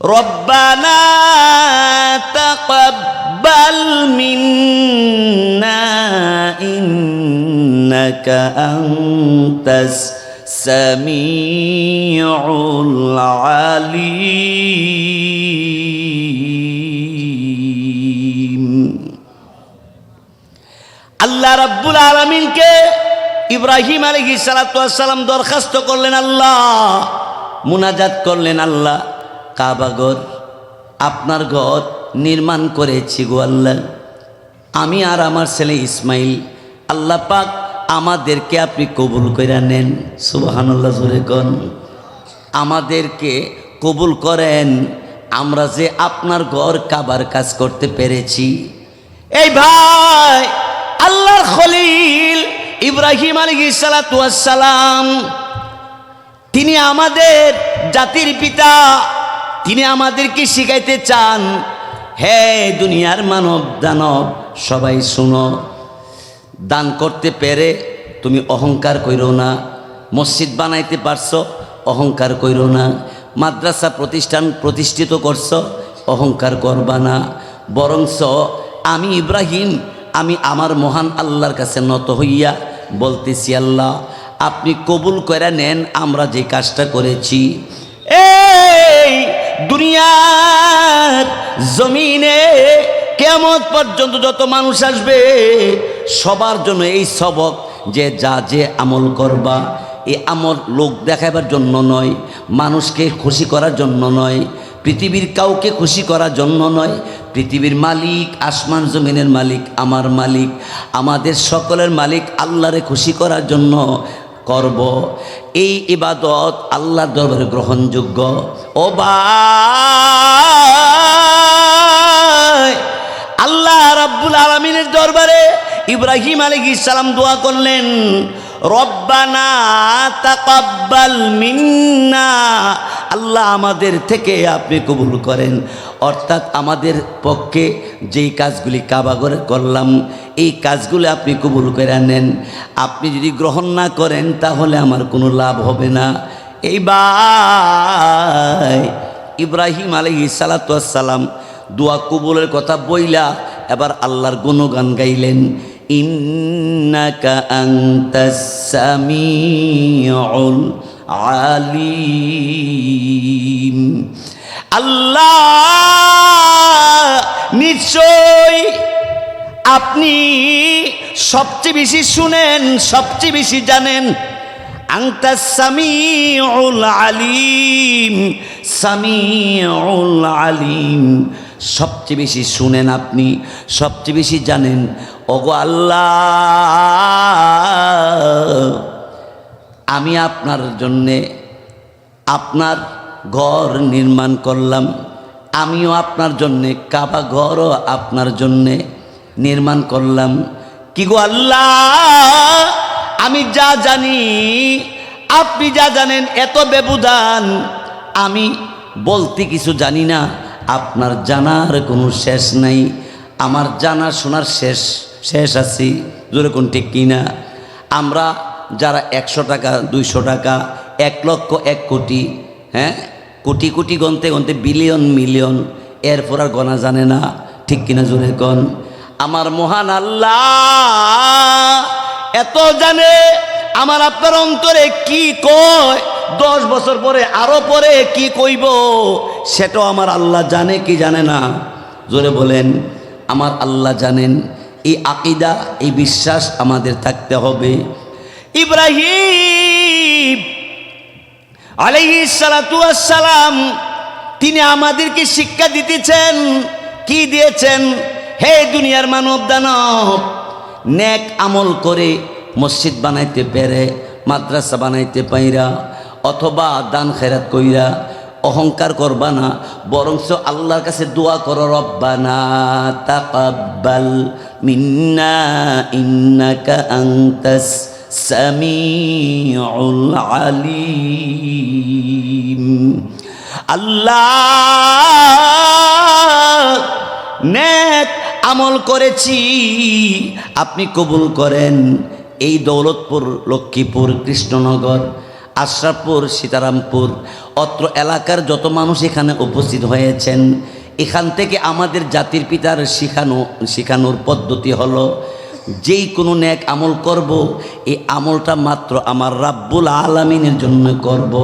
ربنا تقبل منا إنك أنت السميع العليم আল্লাহ রাব্বুল আলমিনকে ইব্রাহিম আলহি সালাতাম দরখাস্ত করলেন আল্লাহ মুনাজাত করলেন আল্লাহ কাবাগর আপনার ঘর নির্মাণ করেছি গো আল্লাহ। আমি আর আমার ছেলে ইসমাইল, আল্লাহ পাক আমাদেরকে আপনি কবুল করে নেন সুবাহান্লাহ জোরে কন। আমাদেরকে কবুল করেন, আমরা যে আপনার ঘর কাবার কাজ করতে পেরেছি। এই ভাই, আল্লাহর খলিল ইব্রাহিম আলী সালাম, তিনি আমাদের জাতির পিতা তিনি আমাদেরকে শিখাইতে চান, হে দুনিয়ার মানব, দানব, সবাই শুনো, দান করতে পেরে তুমি অহংকার কইরো না, মসজিদ বানাইতে পারছ, অহংকার কইরো না, মাদ্রাসা প্রতিষ্ঠান প্রতিষ্ঠিত করছ, অহংকার করবা না বরংস আমি ইব্রাহিম, আমি আমার মহান আল্লাহর কাছে নত হইয়া বলতেছি, আল্লাহ, আপনি কবুল করে নেন, আমরা যে কাজটা করেছি। এই দুনিয়ার জমিনে কেমন পর্যন্ত যত মানুষ আসবে, সবার জন্য এই সবক যে যা যে আমল করবা, এই আমল লোক দেখাবার জন্য নয়, মানুষকে খুশি করার জন্য নয়, পৃথিবীর কাউকে খুশি করার জন্য নয়, পৃথিবীর মালিক, আসমান জমিনের মালিক, আমার মালিক, আমাদের সকলের মালিক আল্লাহরে খুশি করার জন্য করব। এই ইবাদত আল্লাহর দরবারে গ্রহণযোগ্য। ও ভাই, আল্লাহ রাব্বুল আলমিনের দরবারে ইব্রাহিম আলী সালাম দোয়া করলেন, রব্বানা তাকাব্বাল মিন্না। আল্লাহ আমাদের থেকে আপনি কবুল করেন। অর্থাৎ আমাদের পক্ষে যেই কাজগুলি কাবাগরে করলাম, এই কাজগুলো আপনি কবুল করে নেন। আপনি যদি গ্রহণ না করেন, তাহলে আমার কোনো লাভ হবে না। এই বাই ইব্রাহিম আলহি সালাতাম দোয়া কবুলের কথা বইলা এবার আল্লাহর গুণগান গাইলেন, ইন্নাকা আনতাস সামিউল আলিম। আল্লাহ, নিশ্চয় আপনি সবচেয়ে বেশি শুনেন, সবচেয়ে বেশি জানেন। আংতা সামিউল আলিম সামিউল আলিম। সবচেয়ে বেশি শুনেন আপনি, সবচেয়ে বেশি জানেন। ওগো আল্লাহ, আমি আপনার জন্যে আপনার ঘর নির্মাণ করলাম। আমিও আপনার জন্যে, কাবা ঘরও আপনার জন্যে নির্মাণ করলাম। কি গো আল্লাহ, আমি যা জানি, আপনি যা জানেন এত ব্যবধান। আমি বলতে কিছু জানি না, আপনার জানার কোনো শেষ নাই। আমার জানা শোনার শেষ শেষ আছি কোন ঠিক কিনা আমরা যারা একশো টাকা, দুইশো টাকা, এক লক্ষ, এক কোটি হ্যাঁ? কোটি কোটি গনতে গনতে বিলিয়ন মিলিয়ন, এরপর আর গনা জানে না, ঠিক কিনা জোরে কন আমার মহান আল্লাহ, এত জানে, আমার আপনার অন্তরে কি কয়? দশ বছর পরে, আরও পরে কি কইব? সেটাও আমার আল্লাহ জানে কি জানে না। জোরে বলেন, আমার আল্লাহ জানেন, এই আকিদা, এই বিশ্বাস আমাদের থাকতে হবে। ইব্রাহিম আলাইহি সালাম তিনি আমাদেরকে শিক্ষা দিতেছেন, কি দিয়েছেন? হে দুনিয়ার মানব দানব, নেক আমল করে মসজিদ বানাইতে পেরে মাদ্রাসা বানাইতে পাইরা, অথবা দান খেরাত কইরা, অহংকার করবা না বরংস আল্লাহর কাছে দোয়া করো, রব্বানা তাকাব্বাল মিন্না, ইন্নাকা আনতাস সামিউল আলিম। আল্লাহ নেক আমল করেছি, আপনি কবুল করেন। এই দৌলতপুর, লক্ষ্মীপুর, কৃষ্ণনগর, আশরাফপুর, সীতারামপুর, অত্র এলাকার যত মানুষ এখানে উপস্থিত হয়েছেন, এখান থেকে আমাদের জাতির পিতার শিখানো শিখানোর পদ্ধতি হলো যেই কোনো ন্যাক আমল করব, এই আমলটা মাত্র আমার রাব্বুল আলমিনের জন্য করব।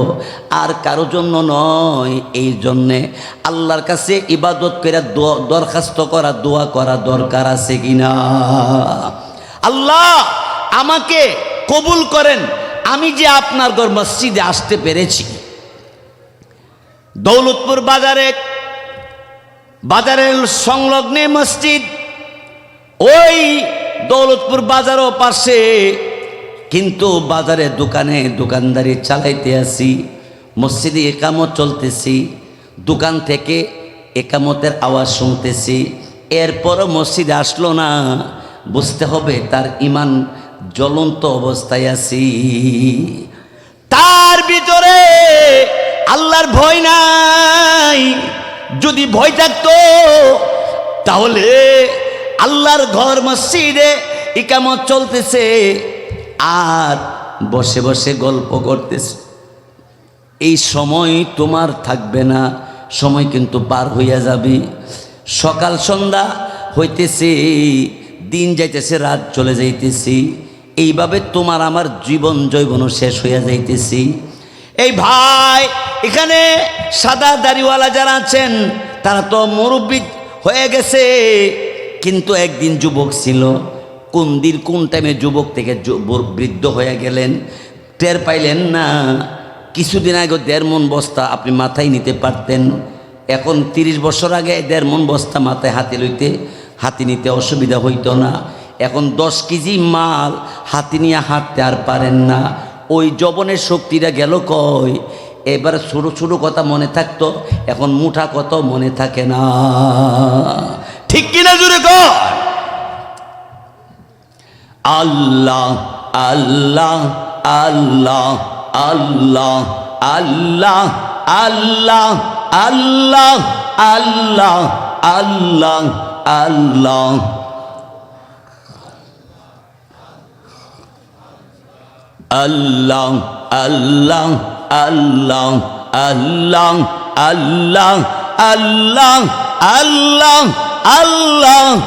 আর কারও জন্য নয়, এই জন্যে আল্লাহর কাছে ইবাদত করে দরখাস্ত করা, দোয়া করা দরকার আছে কিনা? আল্লাহ আমাকে কবুল করেন। আমি যে আপনার ঘর মসজিদে আসতে পেরেছি। দৌলতপুর বাজারে, বাজারের সংলগ্নে মসজিদ, ওই দৌলতপুর বাজারও পাশে। কিন্তু বাজারে দোকানে দোকানদারি চালাইতে আসি, মসজিদে একামত চলতেছি, দোকান থেকে একামতের আওয়াজ শুনতেছি। এরপরও মসজিদে আসলো না, বুঝতে হবে তার ইমান জ্বলন্ত অবস্থায় আছি। তার ভিতরে আল্লাহর ভয় নাই, যদি ভয় থাকতো, তাহলে আল্লাহর ঘর মসজিদে ইকামত চলতেছে আর বসে বসে গল্প করতেছে। এই সময় তোমার থাকবে না, সময় কিন্তু পার হইয়া যাবে। সকাল সন্ধ্যা হইতেছে, দিন যাইতেছে, রাত চলে যাইতেছি। এইভাবে তোমার আমার জীবন জৈবনও শেষ হইয়া যাইতেছি। এই ভাই, এখানে সাদা দাড়িওয়ালা যারা আছেন, তারা তো মুরব্বী হয়ে গেছে। কিন্তু একদিন যুবক ছিল, কোন দিন, কোন টাইমে যুবক থেকে বৃদ্ধ হয়ে গেলেন, টের পাইলেন, না, কিছুদিন আগে দেড় মন বস্তা আপনি মাথায় নিতে পারতেন, এখন তিরিশ বছর আগে দেড় মন বস্তা মাথায় হাতে লইতে, হাতি নিতে অসুবিধা হইতো না, এখন দশ কেজি মাল হাতি নিয়ে হাঁটতে আর পারেন না, ওই জবনের শক্তিটা গেল কয় এবার ছোটো ছোটো কথা মনে থাকতো, এখন মুঠা কত মনে থাকে না। ঠিক কিনা জুড়ে কর আল্লাহ আল্লাহ আল্লাহ আল্লাহ আল্লাহ আল্লাহ আল্লাহ আল্লাহ আল্লাহ আল্লাহ আল্লাহ আল্লাহ আল্লাহ আল্লাহ আল্লাহ আল্লাহ আল্লাহ আল্লাহ।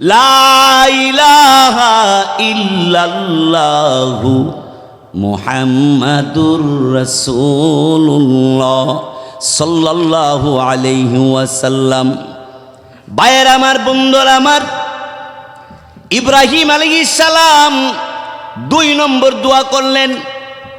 লাইলাহা ইল্লাল্লাহু মুহাম্মাদুর রাসূলুল্লাহ সাল্লাল্লাহু আলাইহি ওয়াসাল্লাম। বায়ের আমার, বন্ধুর আমার, ইব্রাহিম আলাইহিস সালাম দুই নম্বর দোয়া করলেন।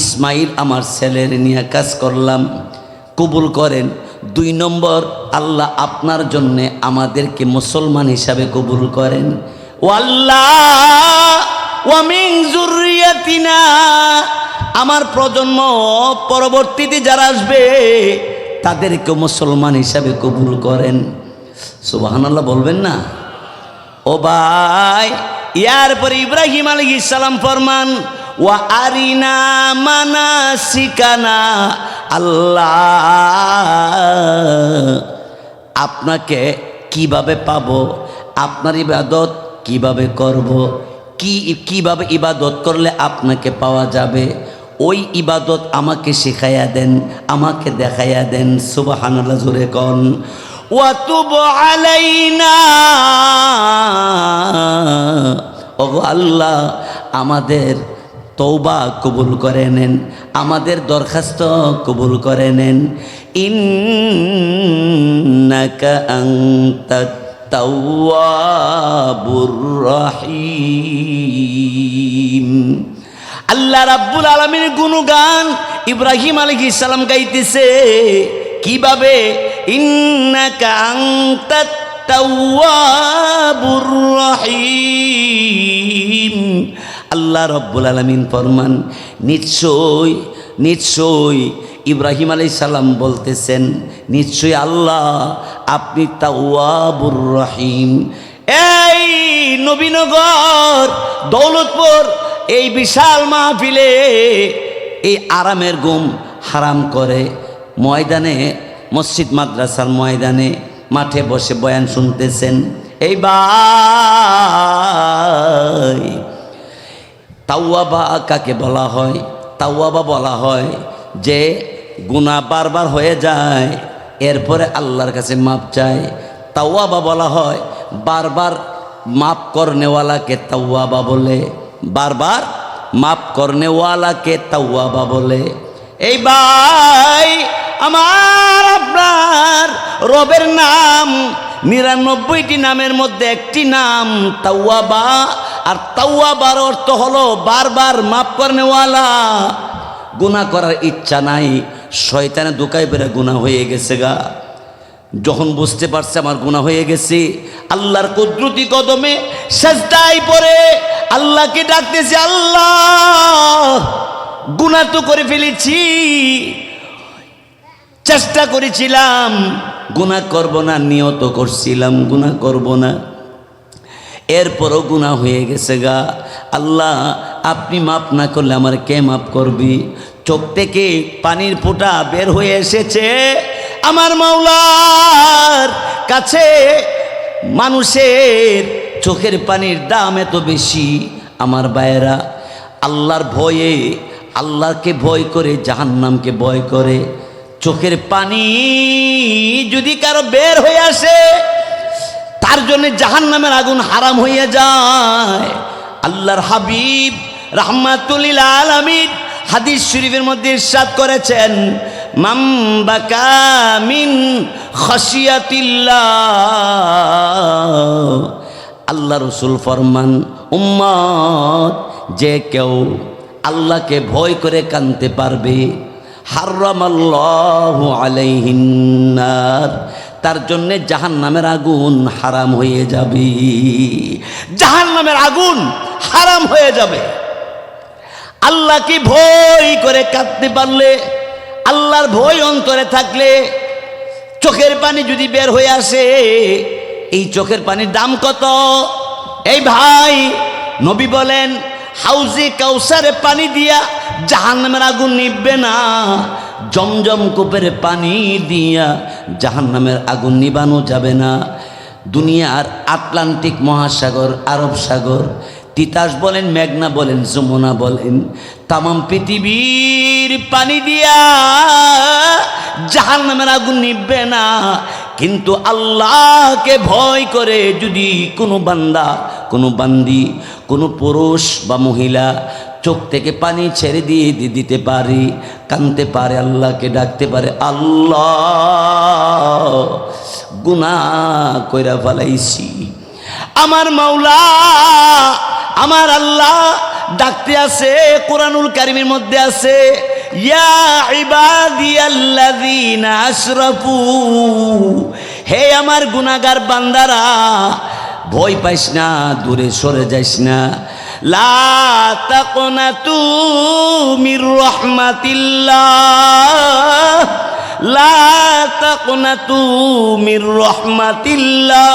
ইসমাইল আমার ছেলের নিয়ে কাজ করলাম। কবুল করেন, দুই নম্বর, আল্লাহ আপনার জন্যে আমাদেরকে মুসলমান হিসাবে কবুল করেন। ও আল্লাহ আমার প্রজন্ম পরবর্তীতে যারা আসবে, তাদেরকে মুসলমান হিসাবে কবুল করেন। সুবাহানাল্লাহ বলবেন না? ও ভাই, ইয়ার পরে ইব্রাহিম আলী ইসালাম ফরমান ওয়া আরিনা মানা শিকানা আল্লাহ। আপনাকে কীভাবে পাব? আপনার ইবাদত কীভাবে করব? কি, কীভাবে ইবাদত করলে আপনাকে পাওয়া যাবে? ওই ইবাদত আমাকে শেখাইয়া দেন, আমাকে দেখাইয়া দেন, সুবাহানাল্লাহ জোরে কন। ওয়াতুব আলাইনা। ওগো আল্লাহ, আমাদের তৌবা কবুল করে নেন, আমাদের দরখাস্ত কবুল করে নেন। আল্লাহ রাব্বুল আলমীর গুণগান ইব্রাহিম আলাইহিস সালাম গাইতেছে, কীভাবে? ইন্নাকা রহিম। আল্লাহ রব্বুল আলমিন ফরমান, নিশ্চয় নিশ্চয় ইব্রাহিম আলাই সালাম বলতেছেন, নিশ্চয় আল্লাহ আপনি তাওয়াবুর রহিম। এই নবীনগর দৌলতপুর, এই বিশাল মাহফিলে এই আরামের গুম হারাম করে। ময়দানে, মসজিদ মাদ্রাসার ময়দানে মাঠে বসে বয়ান শুনতেছেন, এই ভাই তাওয়াবা কাকে বলা হয়? তাওয়াবা বলা হয় যে গুণা বারবার হয়ে যায়, এরপরে আল্লাহর কাছে মাপ চায়। তাওয়াবা বলা হয় বারবার মাপ করনেওয়ালাকে তাওয়াবা বলে। বারবার মাপ করনেওয়ালাকে তাওয়াবা বলে। এই ভাই, আমার আপনার রবের নাম, নিরানব্বইটি নামের মধ্যে একটি নাম তাওয়াবা। আর তাওয়াবার অর্থ হলো বারবার মাফ করনেওয়ালা। গুণা করার ইচ্ছা নাই। শয়তানে দোকায় বেড়ে গুণা হয়ে গেছে গা। যখন বুঝতে পারছে আমার গুণা হয়ে গেছে, আল্লাহর কুদরতি কদমে সাজদাই পরে আল্লাহকে ডাকতেছে, আল্লাহ গুণা তো করে ফেলেছি। চেষ্টা করেছিলাম। গুণা করব না, নিয়ত করছিলাম গুণা করব না। এরপরও গুণা হয়ে গেছে গা। আল্লাহ, আপনি মাপ না করলে আমার কে মাপ করবি? চোখ থেকে পানির ফোঁটা বের হয়ে এসেছে আমার মাওলার কাছে। মানুষের চোখের পানির দাম এত বেশি আমার বায়েরা আল্লাহর ভয়ে, আল্লাহকে ভয় করে, জাহান্নামকে ভয় করে। চোখের পানি যদি কারও বের হয়ে আসে তার জন্য জাহান নামের আগুন হারাম হয়ে যায়। আল্লাহর হাবিব রাহমাতুলিল আলামিন হাদিস শরীফের মধ্যে ইরশাদ করেছেন, মাম মিন আল্লাহ রসুল ফরমান, উম্মত, যে কেউ আল্লাহকে ভয় করে কানতে পারবে, হারামাল্লাহ আলাইহিন্নার তার জন্যে জাহান নামের আগুন হারাম হয়ে যাবে। জাহান নামের আগুন হারাম হয়ে যাবে। আল্লাহকে ভয় করে কাঁদতে পারলে, আল্লাহর ভয় অন্তরে থাকলে চোখের পানি যদি বের হয়ে আসে, এই চোখের পানির দাম কত? এই ভাই, নবী বলেন, হাউজে কাউসারে পানি দিয়া জাহান্নামের আগুন নিববে না। জমজম কূপের পানি দিয়া জাহান নামের আগুন নিবানো যাবে না। দুনিয়ার আটলান্টিক মহাসাগর, আরব সাগর, তিতাস বলেন, মেঘনা বলেন, যমুনা বলেন, তামাম পৃথিবীর পানি দিয়া জাহান নামের আগুন নিববে না। কিন্তু আল্লাহকে ভয় করে যদি কোনো বান্দা, কোনো বান্দি, কোনো পুরুষ বা মহিলা চোখ থেকে পানি ছেড়ে দিয়ে দিতে পারে, কানতে পারে, আল্লাহকে ডাকতে পারে, আল্লাহ গুনা কইরা ফেলাইছি। আমার মাওলা, আমার আল্লাহ ডাকতে আছে, কোরআনুল কারিমের মধ্যে আছে, ইয়া ইবাদিয়াল্লাযীনা আশরাফু, হে আমার গুনাহগার বান্দারা, ভয় পাইস না, দূরে সরে যাইস না। লা তাকনাতু মির রহমাতিল্লাহ। লা তাকনাতু মির রহমাতিল্লাহ।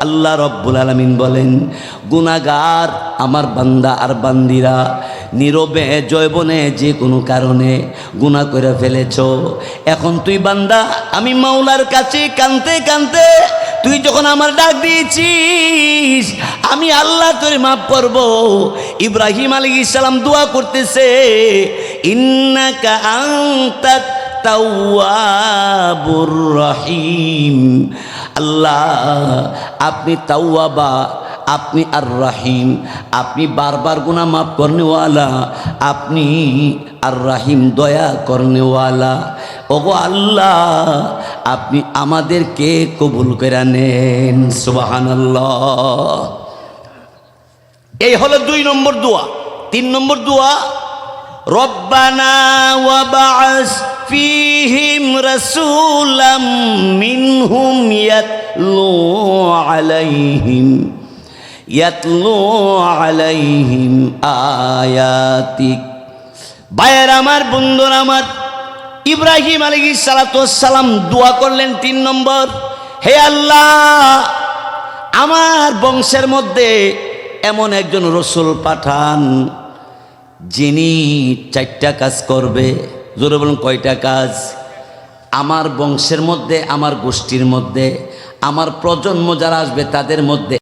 আল্লাহ রব্বুল আলামিন বলেন গুনাগার আমার বান্দা আর বান্দিরা নীরবে, জয়বনে যে কোনো কারণে গুনাহ করে ফেলেছ। এখন তুই বান্দা, আমি মাওলার কাছে কানতে কানতে তুই যখন আমার ডাক দিয়েছিস, আমি আল্লাহ তোরে মাফ করব। ইব্রাহিম আলী ইসলাম দোয়া করতেছে আল্লাহ, আপনি তাওয়াবা আপনি আর রাহিম, আপনি বারবার গুনা মাফ করনেওয়ালা, আপনি আর রাহিম দয়া করনেওয়ালা। ওগো আল্লাহ, আপনি আমাদেরকে কবুল করে নেন, সুবহানাল্লাহ। এই হলো দুই নম্বর দোয়া। তিন নম্বর দোয়া, রব্বানা ফিহিম রাসূলাম মিনহুম ইয়াতলু আলাইহিম। ইয়াতলু আলাইহিম আয়াতিক। বায়ের আমার, বন্ধুর আমার, ইব্রাহিম আলী সালাম দোয়া করলেন তিন নম্বর। হে আল্লাহ, আমার বংশের মধ্যে এমন একজন রসুল পাঠান, যিনি চারটা কাজ করবে। জোরে বলুন, কয়টা কাজ? আমার বংশের মধ্যে, আমার গোষ্ঠীর মধ্যে, আমার প্রজন্ম যারা আসবে তাদের মধ্যে